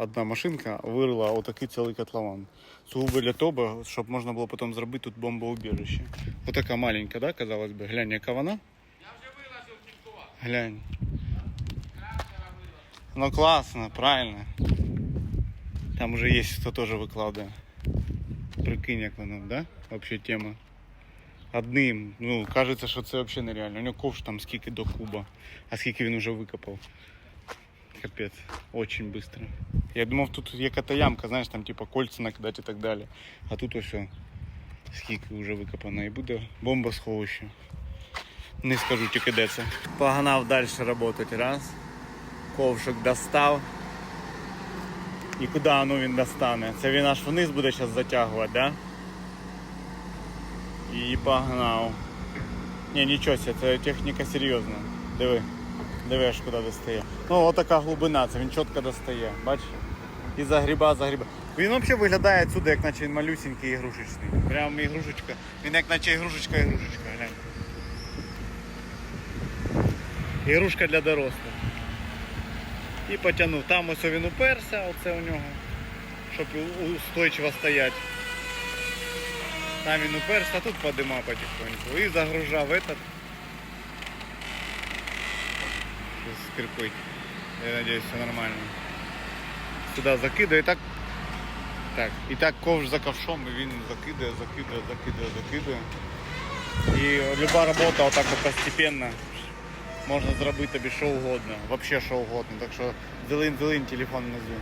одна машинка вирила отакий цілий котлован. Сугубо для того, щоб можна було потім зробити тут бомбоубіжище. Отака маленька, да, казалось би. Глянь, яка вона. Глянь. Ну классно, правильно. Там уже есть кто тоже выкладывает. Прикинь, як воно, да? Вообще тема. Одним. Ну, кажется, що це вообще нереально. У нього ковш там скільки до куба, а скільки він уже викопав. Капець. Очень быстро. Я думав, тут якась ямка, знаєш, там типа кольца накидати і так далі. А тут ось скільки вже викопано. І буде бомба сховище. Не скажу тільки де це. Погнав далі працювати. Раз. Ковшик достав. І куди воно він достане? Це він аж вниз буде зараз затягувати, да? І погнав. Ні, нічого себе, це техніка серйозна. Диви. Диви, аж куди достає. Ну, отака глибина, це він чітко достає. Бач? І загріба, загріба. Він взагалі виглядає отсюди, як наче він малюсінький ігрушечний. Прям ігрушечка. Він як наче ігрушечка, ігрушечка, глянь. Ігрушка для дорослих. І потягнув. Там ось він уперся, оце у нього, щоб устойчиво стояти. Там він уперся, а тут подима потихоньку. І загружав этот. Скрипить. Я надеюсь, все нормально. Сюди закидає так. Так. І так ковш за ковшом, і він закидає, закидає, закидає, закидає. І люба робота отак от постепенно можна зробити тобі що угодно. Вообще що угодно. Так що зелень-зелень телефон внизу.